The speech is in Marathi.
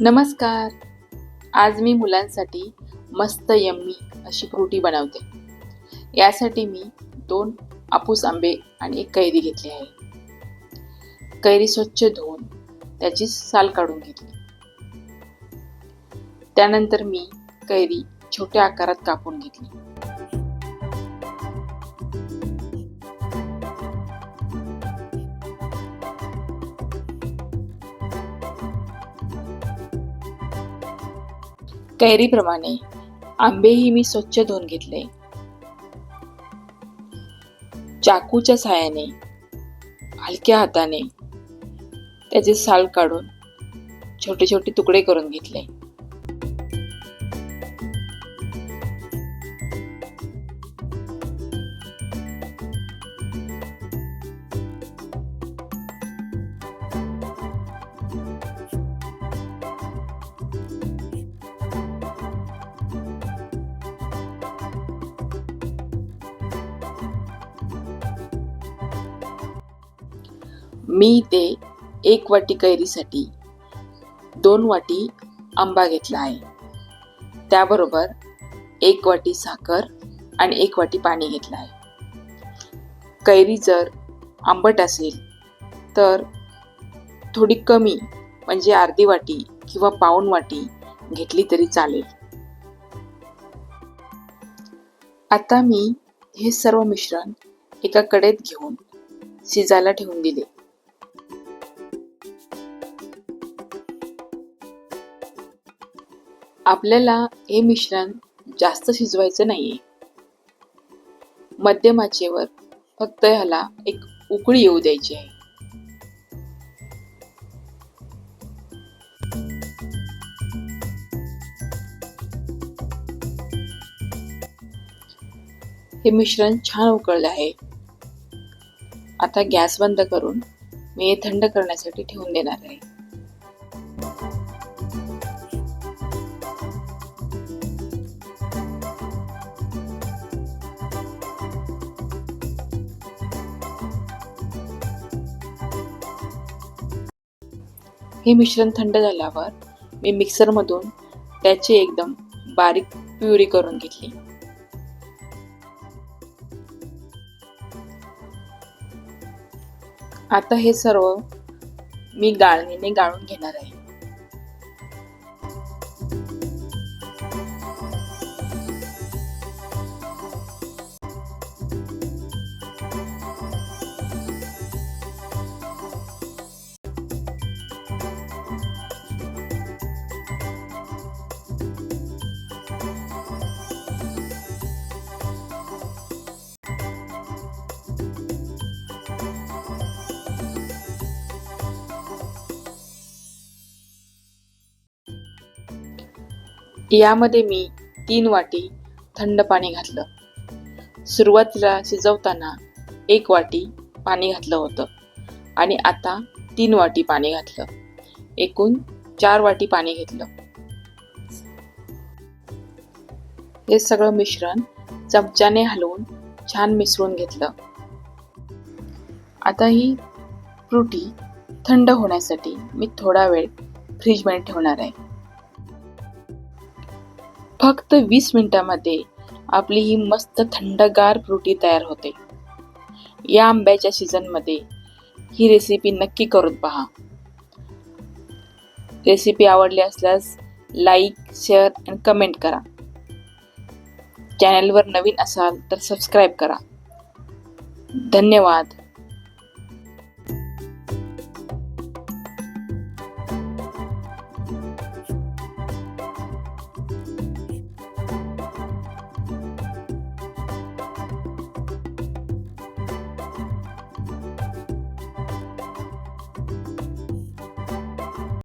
नमस्कार. आज मी मुलांसाठी मस्त यम्मी अशी फ्रुटी बनवते. यासाठी मी दोन आपूस आंबे आणि एक कैरी घेतली आहे. कैरी स्वच्छ धुवून त्याची साल काढून घेतली. त्यानंतर मी कैरी छोट्या आकारात कापून घेतली. कैरीप्रमाणे. आंबेही मी स्वच्छ धुवून घेतले. चाकूच्या साहाय्याने हलक्या हाताने त्याचे साल काढून छोटे छोटे तुकडे करून घेतले. मी ते एक वाटी कैरीसाठी दोन वाटी आंबा घेतला आहे. त्याबरोबर एक वाटी साखर आणि एक वाटी पाणी घेतलं आहे. कैरी जर आंबट असेल तर थोडी कमी म्हणजे अर्धी वाटी किंवा पाऊण वाटी घेतली तरी चालेल. आता मी हे सर्व मिश्रण एका कडेत घेऊन शिजायला ठेवून दिले. आपल्याला हे मिश्रण जास्त शिजवायचं नाहीये. मध्यम आचेवर फक्त ह्याला एक उकळी येऊ द्यायची आहे. हे मिश्रण छान उकळलं आहे. आता गॅस बंद करून मी हे थंड करण्यासाठी ठेवून देणार आहे. हे मिश्रण थंड झाल्यावर मी मिक्सरमधून त्याची एकदम बारीक प्युरी करून घेतली. आता हे सर्व मी गाळणीने गाळून घेणार आहे. यामध्ये मी तीन वाटी थंड पाणी घातलं. सुरुवातीला शिजवताना एक वाटी पाणी घातलं होतं आणि आता तीन वाटी पाणी घातलं. एकूण चार वाटी पाणी घेतलं. हे सगळं मिश्रण चमच्याने हलवून छान मिसळून घेतलं. आता ही फ्रुटी थंड होण्यासाठी मी थोडा वेळ फ्रीजमध्ये ठेवणार आहे. फक्त वीस मिनिटामध्ये आपली ही मस्त थंडगार फ्रुटी तयार होते. या आंब्याच्या सीझनमध्ये ही रेसिपी नक्की करून पहा. रेसिपी आवडली असल्यास लाईक शेअर आणि कमेंट करा. चॅनलवर नवीन असाल तर सबस्क्राईब करा. धन्यवाद.